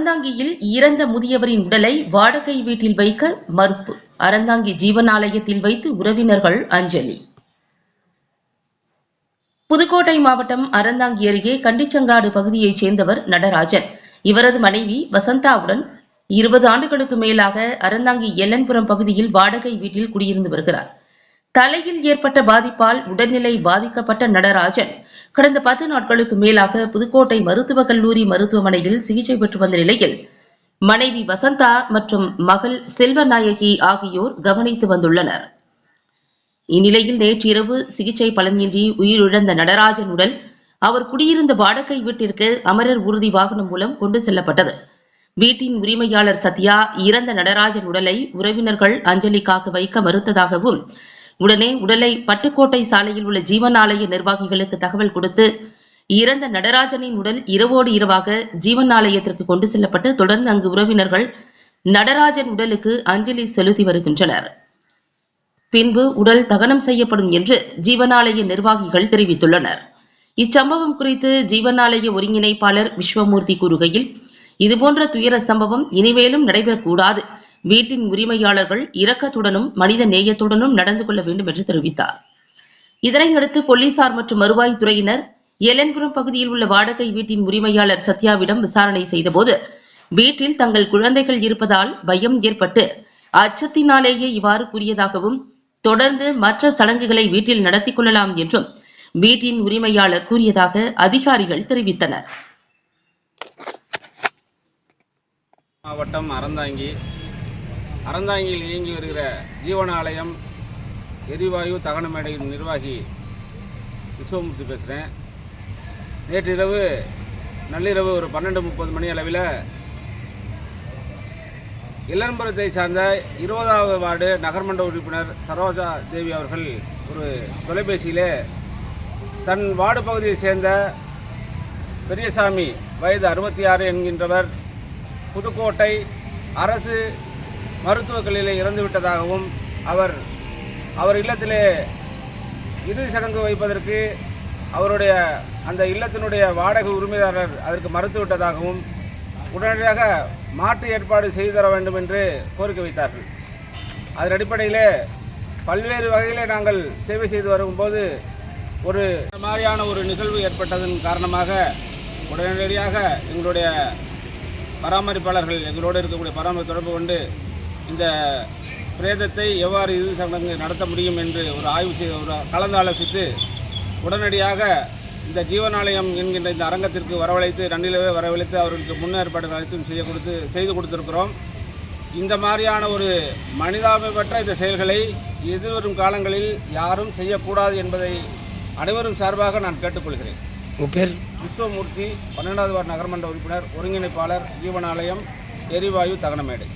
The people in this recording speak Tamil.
அறந்தாங்கியில் இறந்த முதியவரின் உடலை வாடகை வீட்டில் வைக்க மறுப்பு. அறந்தாங்கி ஜீவனாலயத்தில் வைத்து உறவினர்கள் அஞ்சலி. புதுக்கோட்டை மாவட்டம் அறந்தாங்கி அருகே கண்டிச்சங்காடு பகுதியைச் சேர்ந்தவர் நடராஜன். இவரது மனைவி வசந்தாவுடன் இருபது ஆண்டுகளுக்கு மேலாக அறந்தாங்கி எல்லன்புரம் பகுதியில் வாடகை வீட்டில் குடியிருந்து வருகிறார். தலையில் ஏற்பட்ட பாதிப்பால் உடல்நிலை பாதிக்கப்பட்ட நடராஜன். கடந்த பத்து நாட்களுக்கு மேலாக புதுக்கோட்டை மருத்துவக் கல்லூரி மருத்துவமனையில் சிகிச்சை பெற்று வந்த நிலையில் மனைவி வசந்தா மற்றும் மகள் செல்வநாயகி ஆகியோர் கவனித்து வந்துள்ளனர். இந்நிலையில் நேற்றிரவு சிகிச்சை பலனின்றி உயிரிழந்த நடராஜன் உடல் அவர் குடியிருந்த வாடகை வீட்டிற்கு அமரர் ஊர்தி வாகனம் மூலம் கொண்டு செல்லப்பட்டது. வீட்டின் உரிமையாளர் சத்யா இறந்த நடராஜன் உடலை உறவினர்கள் அஞ்சலிக்காக வைக்க மறுத்ததாகவும் உடனே உடலை பட்டுக்கோட்டை சாலையில் உள்ள ஜீவனாலய நிர்வாகிகளுக்கு தகவல் கொடுத்து இறந்த நடராஜனின் உடல் இரவோடு இரவாக ஜீவனாலயத்திற்கு கொண்டு செல்லப்பட்டு தொடர்ந்து அங்கு உறவினர்கள் நடராஜன் உடலுக்கு அஞ்சலி செலுத்தி வருகின்றனர். பின்பு உடல் தகனம் செய்யப்படும் என்று ஜீவனாலய நிர்வாகிகள் தெரிவித்துள்ளனர். இச்சம்பவம் குறித்து ஜீவனாலய ஒருங்கிணைப்பாளர் விஸ்வமூர்த்தி கூறுகையில் இதுபோன்ற துயர சம்பவம் இனிமேலும் நடைபெறக்கூடாது. வீட்டின் உரிமையாளர்கள் இரக்கத்துடனும் மனித நேயத்துடனும் நடந்து கொள்ள வேண்டும் என்று தெரிவித்தார். இதனையடுத்து போலீசார் மற்றும் வருவாய்த்துறையினர் எலன்புரம் பகுதியில் உள்ள வாடகை வீட்டின் உரிமையாளர் சத்யாவிடம் விசாரணை செய்தபோது வீட்டில் தங்கள் குழந்தைகள் இருப்பதால் பயம் ஏற்பட்டு அச்சத்தினாலேயே இவ்வாறு கூறியதாகவும் தொடர்ந்து மற்ற சடங்குகளை வீட்டில் நடத்தி கொள்ளலாம் என்றும் வீட்டின் உரிமையாளர் கூறியதாக அதிகாரிகள் தெரிவித்தனர். மாவட்டம் அறந்தாங்கி அறந்தாங்கியில் இயங்கி வருகிற ஜீவனாலயம் எரிவாயு தகன மேடையின் நிர்வாகி விஸ்வமூர்த்தி பேசுகிறேன் நேற்றிரவு நள்ளிரவு ஒரு பன்னெண்டு முப்பது மணி அளவில் இளம்பரத்தை சார்ந்த இருபதாவது வார்டு நகர்மன்ற உறுப்பினர் சரோஜா தேவி அவர்கள் ஒரு தொலைபேசியிலே தன் வார்டு பகுதியை சேர்ந்த பெரியசாமி வயது அறுபத்தி ஆறு என்கின்றவர் புதுக்கோட்டை அரசு மருத்துவக் கல்லூரியில் இறந்து விட்டதாகவும் அவர் அவர் இல்லத்திலே இறுதி சடங்கு வைப்பதற்கு அவருடைய அந்த இல்லத்தினுடைய வாடகை உரிமையாளர் அதற்கு மறுத்துவிட்டதாகவும் உடனடியாக மாற்று ஏற்பாடு செய்து தர வேண்டும் என்று கோரிக்கை வைத்தார்கள். அதன் அடிப்படையில் பல்வேறு வகையிலே நாங்கள் சேவை செய்து வரும்போது ஒரு இந்த மாதிரியான ஒரு நிகழ்வு ஏற்பட்டதன் காரணமாக உடனடியாக எங்களுடைய பராமரிப்பாளர்கள் எங்களோடு இருக்கக்கூடிய பராமரிப்பு தொடர்பு கொண்டு இந்த பிரேதத்தை எவ்வாறு இறுதி சடங்கு நடத்த முடியும் என்று ஒரு ஆய்வு செய்து ஒரு கலந்து ஆலோசித்து உடனடியாக இந்த ஜீவனாலயம் என்கின்ற இந்த அரங்கத்திற்கு வரவழைத்து நன்னிலவே வரவழைத்து அவர்களுக்கு முன்னேற்பாடுகள் அனைத்தும் செய்ய கொடுத்து செய்து கொடுத்திருக்கிறோம். இந்த மாதிரியான ஒரு மனிதாபிபற்ற இந்த செயல்களை எதிர்வரும் காலங்களில் யாரும் செய்யக்கூடாது என்பதை அனைவரும் சார்பாக நான் கேட்டுக்கொள்கிறேன். பேர்? விஸ்வமூர்த்தி பன்னெண்டாவது வார்டு நகர்மன்ற உறுப்பினர் ஒருங்கிணைப்பாளர் ஜீவனாலயம் எரிவாயு தகனமேடை.